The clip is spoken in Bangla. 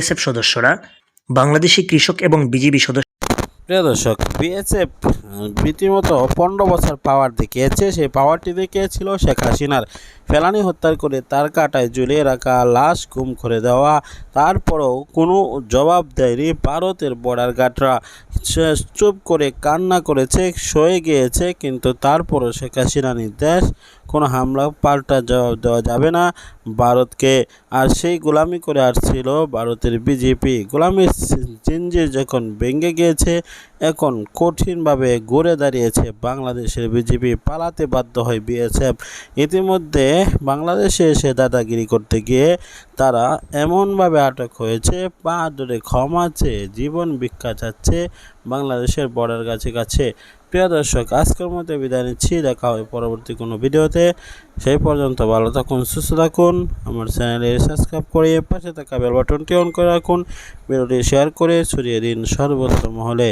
বিএসএফ সদস্যরা বাংলাদেশি কৃষক এবং বিজিবি সদস্য প্রিয় দর্শক বিএসএফ রীতিমতো পনেরো বছর পাওয়ার দেখিয়েছে। সেই পাওয়ারটি দেখিয়েছিল শেখ হাসিনার। ফেলানি হত্যা করে তার কাটায় ঝুলিয়ে রাখা, লাশ গুম করে দেওয়া, তারপরেও কোনো জবাব দেয়নি ভারতের বর্ডার গার্ডরা চুপ করে কান্না করেছে, সয়ে গিয়েছে, কিন্তু তারপরও শেখ হাসিনা নির্দেশ, কোনো হামলা পাল্টা জবাব দেওয়া যাবে না ভারতকে। আর সেই গোলামি করে আসছিল ভারতের বিজেপি গোলামির জিঞ্জির যখন ভেঙে গিয়েছে এখন কঠিনভাবে ঘুরে দাঁড়িয়েছে বাংলাদেশের বিজেপি। পালাতে বাধ্য হয় বিএসএফ। ইতিমধ্যে বাংলাদেশে এসে দাদাগিরি করতে গিয়ে তারা এমনভাবে আটক হয়েছে, পা ধরে ক্ষমা জীবন ভিক্ষা চাচ্ছে বাংলাদেশের বর্ডার কাছে কাছে প্রিয় দর্শক, আজকের মতো বিদায় নিচ্ছি। দেখা হবে পরবর্তী কোনো ভিডিওতে। সেই পর্যন্ত ভালো থাকুন, সুস্থ থাকুন। আমার চ্যানেলে সাবস্ক্রাইব করে পাশে থাকা বেল বাটনটি অন করে রাখুন। ভিডিওটি শেয়ার করে ছড়িয়ে দিন সর্বত্র মহলে